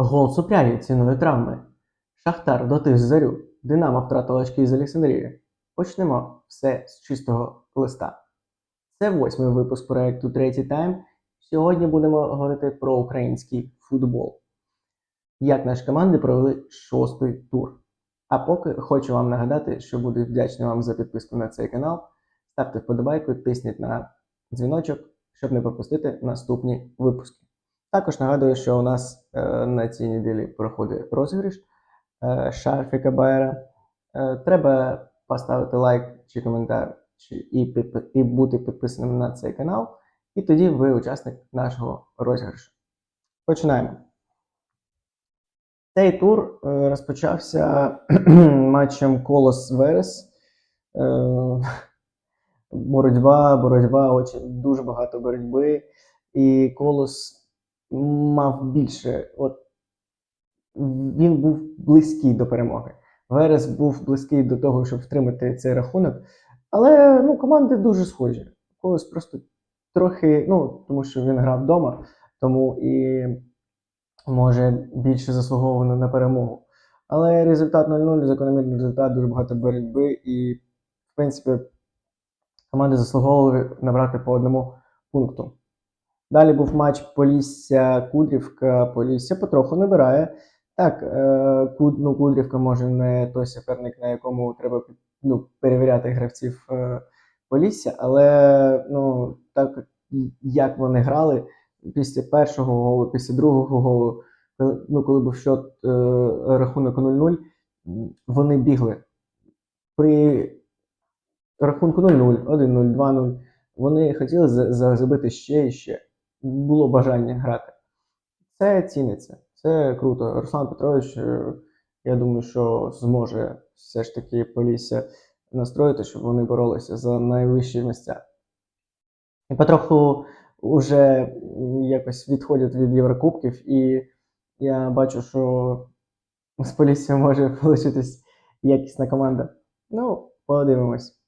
Гол Супряги ціною травми. Шахтар дотис зарю. Динамо втратила очки з Олександрії. Почнемо все з чистого листа. Це восьмий випуск проекту Третій тайм. Сьогодні будемо говорити про український футбол. Як наші команди провели шостий тур. А поки хочу вам нагадати, що буду вдячний вам за підписку на цей канал. Ставте вподобайку, тисніть на дзвіночок, щоб не пропустити наступні випуски. Також нагадую, що у нас е, на цій неділі проходить розіграш е, шарфіка Байера. Е, треба поставити лайк чи коментар, чи, і, і бути підписаним на цей канал. І тоді ви учасник нашого розіграшу. Починаємо. Цей тур розпочався матчем Колос Верес. Боротьба, боротьба, дуже багато боротьби. І Колос мав більше. От, він був близький до перемоги. Верес був близький до того, щоб втримати цей рахунок. Але ну, команди дуже схожі. Колос просто трохи, ну, тому що він грав вдома, тому і може більше заслуговано на перемогу. Але результат 0-0, закономірний результат, дуже багато боротьби, і, в принципі, команди заслуговували набрати по одному пункту. Далі був матч Полісся-Кудрівка. Полісся потроху набирає. Так, е, ну, Кудрівка може не той суперник, на якому треба ну, перевіряти гравців е, Полісся, але ну, так як вони грали після першого голу, після другого голу, ну, коли був счет е, рахунок 0-0, вони бігли. При рахунку 0-0, 1-0, 2-0, вони хотіли за- за- забити ще і ще. Було бажання грати. Це ціниться, це круто. Руслан Петрович, е, я думаю, що зможе все ж таки Полісся настроїти, щоб вони боролися за найвищі місця. І потроху вже якось відходять від Єврокубків, і я бачу, що з Полісся може получитись якісна команда. Ну, подивимось.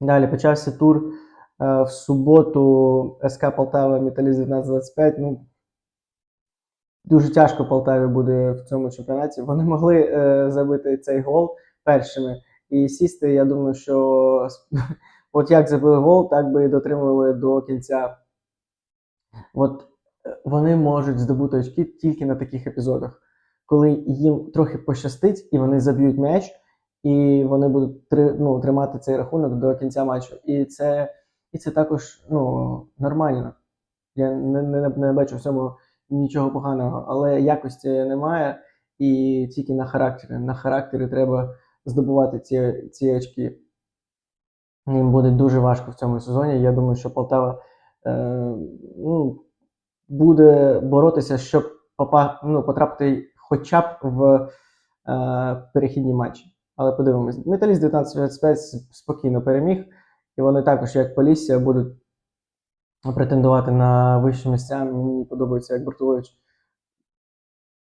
Далі почався тур в суботу СК Полтава Металіст 1925. Ну, дуже тяжко Полтаві буде в цьому чемпіонаті. Вони могли е, забити цей гол першими і сісти. Я думаю, що от як забили гол, так би і дотримували до кінця. От е, вони можуть здобути очки тільки на таких епізодах, коли їм трохи пощастить, і вони заб'ють м'яч, і вони будуть ну, тримати цей рахунок до кінця матчу. І це, і це також ну, нормально. Я не, не, не бачу в цьому нічого поганого, але якості немає, і тільки на характері. На характері треба здобувати ці, ці очки. Їм буде дуже важко в цьому сезоні. Я думаю, що Полтава е, ну, буде боротися, щоб попа, ну, потрапити хоча б в е, перехідні матчі. Але подивимось. Металіст 19-25 спокійно переміг, і вони також, як Полісся, будуть претендувати на вищі місця. Мені подобається, як Бортович,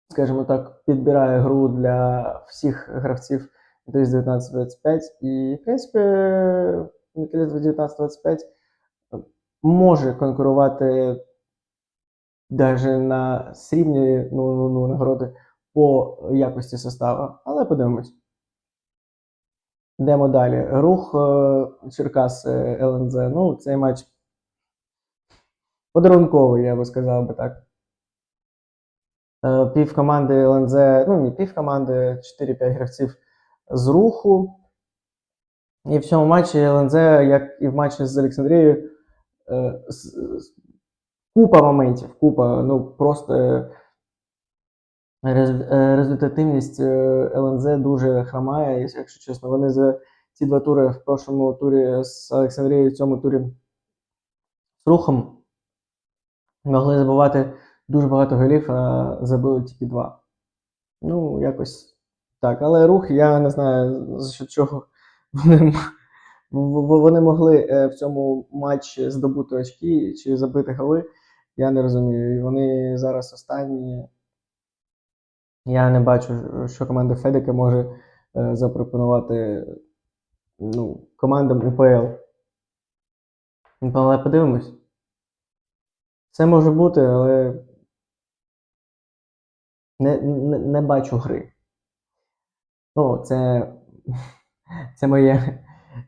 скажімо так, підбирає гру для всіх гравців Металіст 19-25. І, в принципі, Металіст 19-25 може конкурувати навіть на срібні ну, ну, ну, нагороди по якості составу. Але подивимось. Йдемо далі. Рух е, Черкас е, ЛНЗ. Ну, цей матч подарунковий, я би сказав би так. Е, Пів команди ЛНЗ, ну не пів команди, 4-5 гравців з руху. І в цьому матчі ЛНЗ, як і в матчі з Олександрією, купа моментів, купа, ну просто рез- результативність ЛНЗ дуже хромає, якщо чесно. Вони за ці два тури в першому турі з Олександрією, в цьому турі з рухом могли забувати дуже багато голів, а забили тільки два. Ну, якось так. Але рух, я не знаю, за чого вони, вони могли е, в цьому матчі здобути очки чи забити голи. Я не розумію. І Вони зараз останні. Я не бачу, що команда Федека може е, запропонувати ну, командам УПЛ. Ну, Але подивимось. Це може бути, але не, не, не бачу гри. Ну, це, це моє,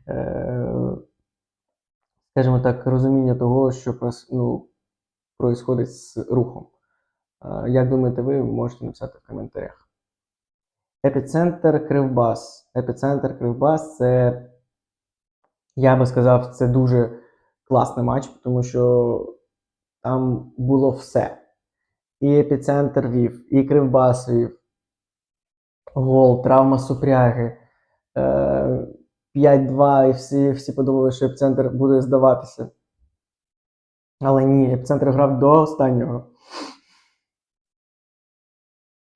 е, скажімо так, розуміння того, що ну, происходить з рухом. Е, Як думаєте ви, можете написати в коментарях. Епіцентр Кривбас. Епіцентр Кривбас це, я би сказав, це дуже класний матч, тому що там було все. І епіцентр вів, і Кривбас вів. Гол, травма супряги. Е, 5-2, і всі, всі подумали, що епіцентр буде здаватися. Але ні, епіцентр грав до останнього.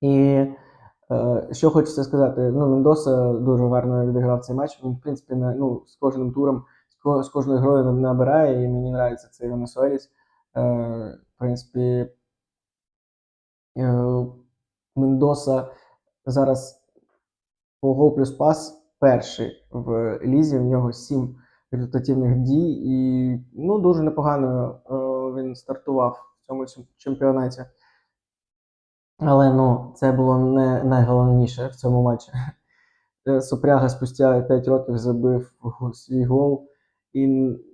І е, що хочеться сказати, ну, Мендоса дуже гарно відіграв цей матч. Він, в принципі, на, ну, з кожним туром, з, кожною грою набирає, і мені подобається цей Венесуеліс. Е, в принципі, е, Мендоса зараз по гол плюс пас перший в лізі. В нього сім результативних дій, і ну, дуже непогано е, він стартував в цьому чемпіонаті. Але ну, це було не найголовніше в цьому матчі. Е, Супряга спустя 5 років забив свій гол і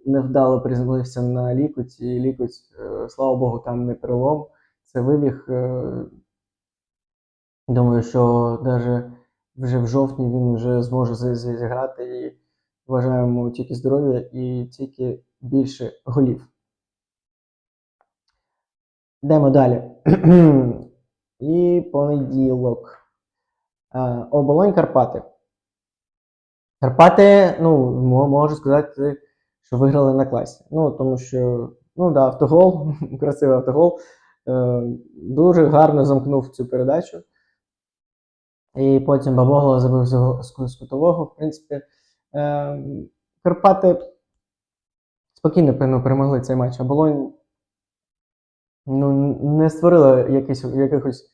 невдало приземлився на лікуть. І лікуть, е, слава Богу, там не перелом. Це вибіг. е, Думаю, що навіть вже в жовтні він вже зможе зіграти і вважаємо тільки здоров'я і тільки більше голів. Йдемо далі. І понеділок. Е, Оболонь Карпати. Карпати, ну, можу сказати, що виграли на класі. Ну, тому що, ну да, автогол, красивий автогол. Е, дуже гарно замкнув цю передачу. І потім Бабогло забив з го- з ку- кутового. В принципі, е, Карпати спокійно ну, перемогли цей матч. А Болонь ну, не створила якийсь, якихось.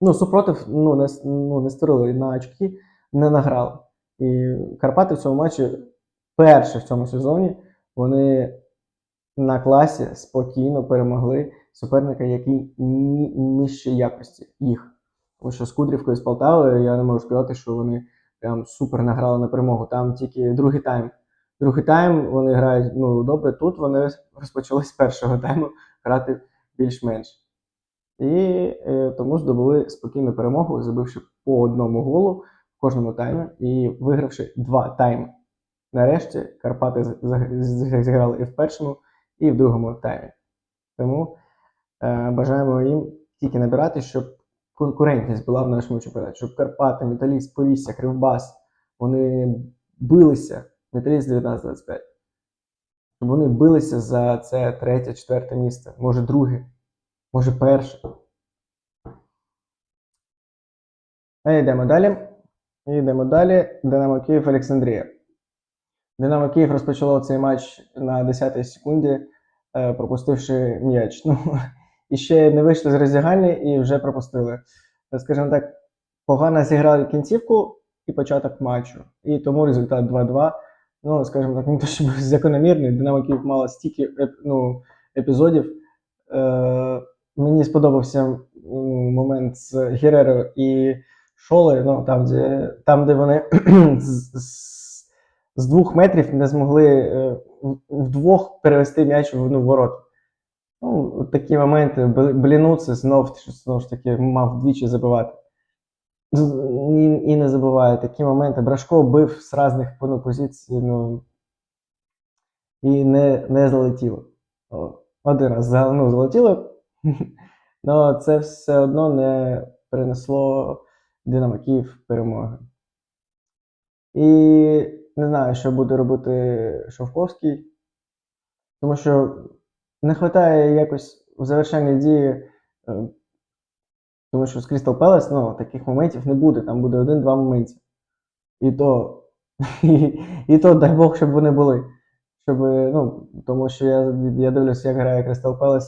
Ну, супротив ну, не, ну, не створили на очки, не награли. І Карпати в цьому матчі перші в цьому сезоні вони на класі спокійно перемогли суперника, який ні, якості їх. Тому що з Кудрівкою з Полтавою я не можу сказати, що вони прям супер награли на перемогу. Там тільки другий тайм. Другий тайм вони грають ну, добре. Тут вони розпочали з першого тайму грати більш-менш. І е, тому здобули спокійну перемогу, забивши по одному голу в кожному таймі і вигравши два тайми. Нарешті Карпати зіграли і в першому, і в другому таймі. Тому е, бажаємо їм тільки набирати, щоб конкурентність була в нашому чемпіонаті, щоб Карпати, Металіст, Полісся, Кривбас вони билися, Металіст 19-25, вони билися за це третє, четверте місце, може друге, може перше. А йдемо далі. Йдемо далі. Динамо Київ Олександрія. Динамо Київ розпочало цей матч на 10-й секунді, е, пропустивши м'яч. Ну, і ще не вийшли з роздягальні і вже пропустили. Е, Скажімо так, погано зіграли кінцівку і початок матчу. І тому результат 2-2. Ну, скажімо так, не то, щоб закономірний. Динамо Київ мало стільки ну, епізодів. Е, мені сподобався момент з Гереро і Шолою, ну, там, де, там, де вони з, двох метрів не змогли е, вдвох перевести м'яч в ну, ворота. Ну, такі моменти. Бл- Блінуци знов, знов ж таки мав двічі забивати. І, і не забуває такі моменти. Брашко бив з різних ну, позицій, ну, і не, не залетіло. Один раз ну, залетіло, але це все одно не принесло Динамо Київ перемоги. І не знаю, що буде робити Шовковський, тому що не вистачає якось в завершенні дії, е, тому що з Crystal Palace ну, таких моментів не буде, там буде один-два моменти. І то, і, і то, дай Бог, щоб вони були. Щоб, ну, тому що я, я дивлюся, як грає Crystal Palace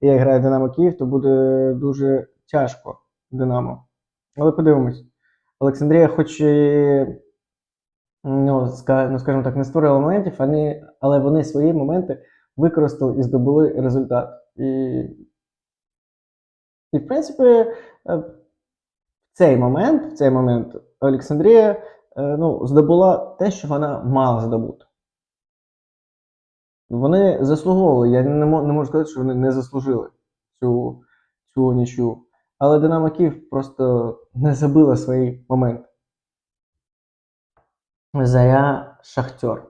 і як грає Динамо Київ, то буде дуже тяжко Динамо. Але подивимось. Олександрія, хоч і, ну, ну, скажімо так, не створила моментів, але вони свої моменти використали і здобули результат. І, і в принципі, е, цей момент, в цей момент Олександрія е, ну, здобула те, що вона мала здобути. Вони заслуговували. Я не, мо- не можу сказати, що вони не заслужили цю, цю нічю. Але Динамо Київ просто не забила свої моменти. Заря Шахтер.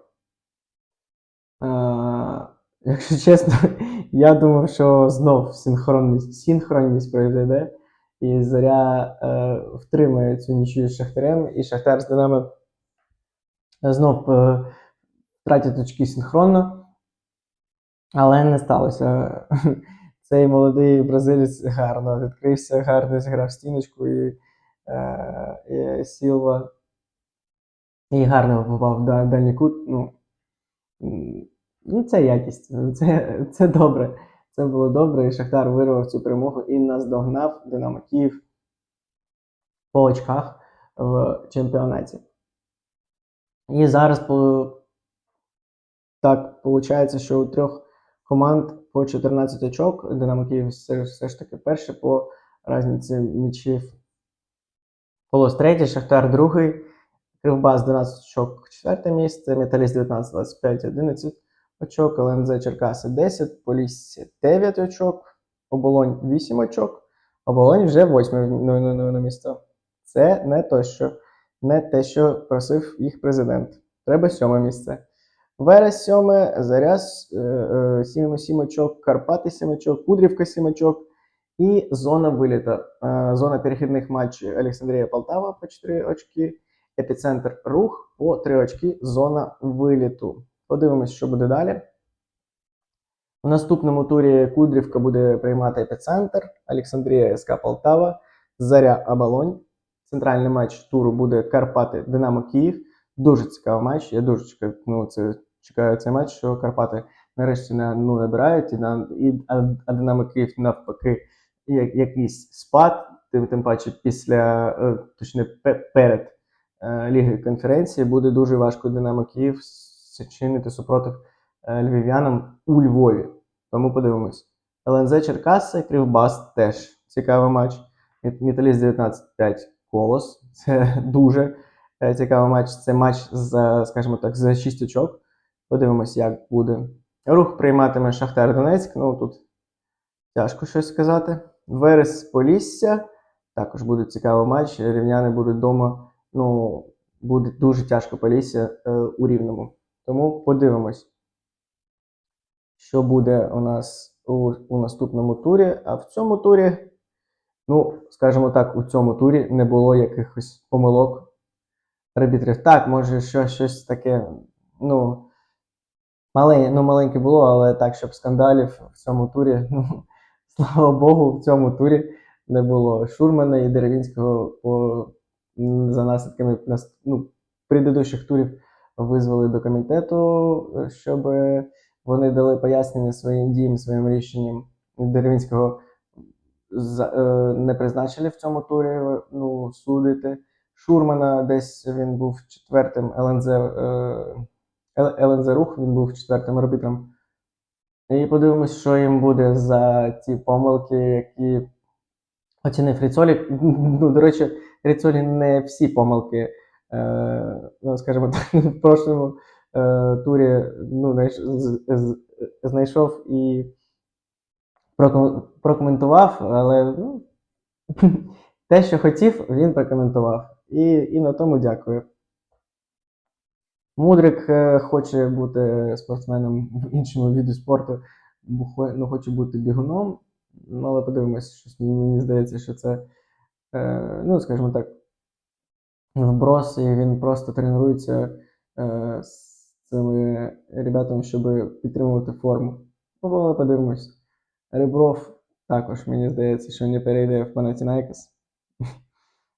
Е, якщо чесно, я думав, що знов синхронність, синхронність произойде, і Заря е, втримає цю нічию з Шахтарем, і Шахтар з Динамо знов е, втратять очки синхронно. Але не сталося. Цей молодий бразилець гарно відкрився, гарно зіграв стіночку і, е, і Сілва. І гарно попав в да- дальній кут. Ну, ну, це якість. Це, це добре. Це було добре, і Шахтар вирвав цю перемогу і наздогнав Динамо Київ по очках в чемпіонаті. І зараз так виходить, що у трьох команд по 14 очок. Динамо Київ все, все ж таки перший по різниці м'ячів. Полос третій, Шахтар другий, Кривбас 12 очок, четверте місце, Металіст 19, 25, 11 очок, ЛНЗ Черкаси 10, Полісся 9 очок, Оболонь 8 очок, Оболонь вже восьме ну, ну, ну, на місце. Це не то, що не те, що просив їх президент. Треба сьоме місце. Верес сьоме, Заря с- е, е, очок, Карпати сім очок, Кудрівка сім очок і зона виліта. Е, Зона перехідних матчів Олександрія Полтава по 4 очки, епіцентр рух по 3 очки, зона виліту. Подивимось, що буде далі. У наступному турі Кудрівка буде приймати епіцентр, Олександрія СК Полтава, Заря Оболонь. Центральний матч туру буде Карпати Динамо Київ. Дуже цікавий матч. Я дуже чекаю, ну, це, чекаю цей матч, що Карпати нарешті на, ну, набирають, і, на, і, а, Динамо Київ навпаки я- якийсь спад, тим, тим паче після, е, точніше, перед е, Ліги конференції буде дуже важко Динамо Київ чинити супротив е, львів'янам у Львові. Тому подивимось. ЛНЗ Черкаси, Кривбас теж цікавий матч. Мет- Металіст 19-5 Колос. Це дуже е, цікавий матч. Це матч за, скажімо так, за 6 очок. Подивимось, як буде. Рух прийматиме Шахтар Донецьк. Ну тут тяжко щось сказати. Верес Полісся. Також буде цікавий матч. Рівняни будуть вдома. Ну, буде дуже тяжко Полісся е, у рівному. Тому подивимось, що буде у нас у, у наступному турі. А в цьому турі, ну, скажімо так, у цьому турі не було якихось помилок арбітрів. Так, може, що, щось таке, ну, мале, ну, маленьке було, але так, щоб скандалів в цьому турі, ну, слава Богу, в цьому турі не було Шурмана і Деревінського по, за наслідками ну, предыдущих турів визвали до комітету, е, щоб вони дали пояснення своїм діям, своїм рішенням. Деревінського е, не призначили в цьому турі ну, судити. Шурмана десь він був четвертим ЛНЗ, е, ЛНЗ Рух, він був четвертим арбітром. І подивимось, що їм буде за ті помилки, які оцінив Ріцолі. Ну, до речі, Ріцолі не всі помилки, е, ну, скажімо так, в прошлому е, турі ну, знайшов і прокоментував, але ну, те, що хотів, він прокоментував. І, і на тому дякую. Мудрик е, хоче бути спортсменом в іншому віді спорту, бо ну, хоче бути бігуном. Ну, але подивимось, щось мені здається, що це, е, ну, скажімо так, вброс, і він просто тренується е, з цими ребятами, щоб підтримувати форму. Ну, але подивимось. Ребров також, мені здається, що не перейде в Панатінайкос.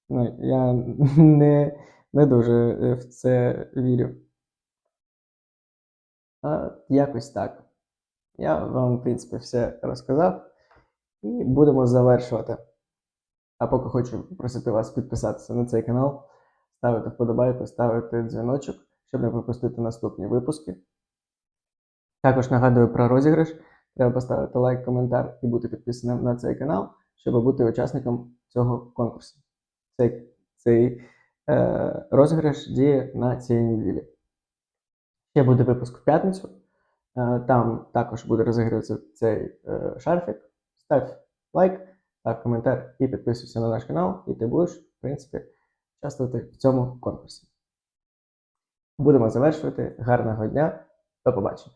Ну, я не, не дуже е, в це вірю. А, якось так. Я вам, в принципі, все розказав. І будемо завершувати. А поки хочу попросити вас підписатися на цей канал, ставити вподобайку, ставити дзвіночок, щоб не пропустити наступні випуски. Також нагадую про розіграш. Треба поставити лайк, коментар і бути підписаним на цей канал, щоб бути учасником цього конкурсу. цей, цей е, розіграш діє на цій неділі. Ще буде випуск в п'ятницю. Е, Там також буде розігруватися цей е, шарфік. Став лайк, став коментар і підписуйся на наш канал, і ти будеш, в принципі, участвувати в цьому конкурсі. Будемо завершувати. Гарного дня. До побачення.